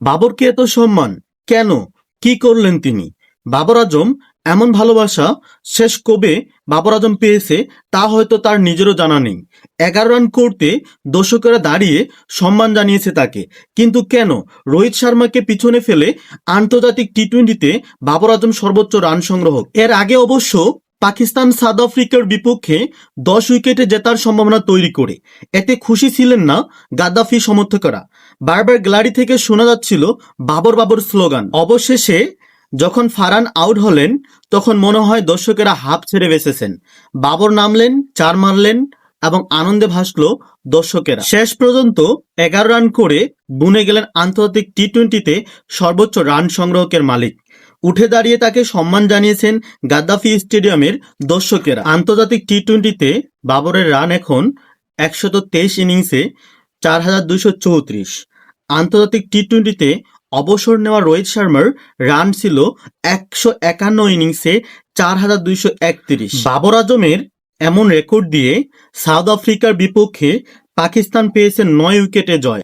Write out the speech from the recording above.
বাবরকে এত সম্মান? কেন? কি করলেন তিনি? বাবর আজম এমন ভালোবাসা শেষ কবে বাবর আজম পেয়েছে তা হয়তো তার নিজেরও জানা নেই। এগারো রান করতে দর্শকেরা দাঁড়িয়ে সম্মান জানিয়েছে তাকে। কিন্তু কেন? রোহিত শর্মাকে পিছনে ফেলে আন্তর্জাতিক টি টোয়েন্টিতে বাবর আজম সর্বোচ্চ রান সংগ্রহ এর আগে অবশ্য পাকিস্তান সাউথ আফ্রিকার বিপক্ষে দশ উইকেটে জেতার সম্ভাবনা তৈরি করে। এতে খুশি ছিলেন না গাদ্দাফি সমর্থকেরা। বারবার গ্যালারি থেকে শোনা যাচ্ছিল বাবর বাবর স্লোগান। অবশেষে যখন ফারান আউট হলেন, তখন মনে হয় দর্শকেরা হাফ ছেড়ে বেসেছেন বাবর নামলেন, চার মারলেন এবং আনন্দে ভাসলো দর্শকেরা। শেষ পর্যন্ত এগারো রান করে বুনে গেলেন আন্তর্জাতিক টি টোয়েন্টিতে সর্বোচ্চ রান সংগ্রহকের মালিক। উঠে দাঁড়িয়ে তাকে সম্মান জানিয়েছেন গাদ্দাফি স্টেডিয়ামের দর্শকেরা। আন্তর্জাতিক টি টোয়েন্টিতে বাবরের রান এখন একশত তেইশ ইনিংসে চার হাজার দুইশো চৌত্রিশ। আন্তর্জাতিক টি টোয়েন্টিতে অবসর নেওয়া রোহিত শর্মার রান ছিল একশো একান্ন ইনিংসে চার হাজার দুইশো একত্রিশ। বাবর আজমের এমন রেকর্ড দিয়ে সাউথ আফ্রিকার বিপক্ষে পাকিস্তান পেয়েছে নয় উইকেটে জয়।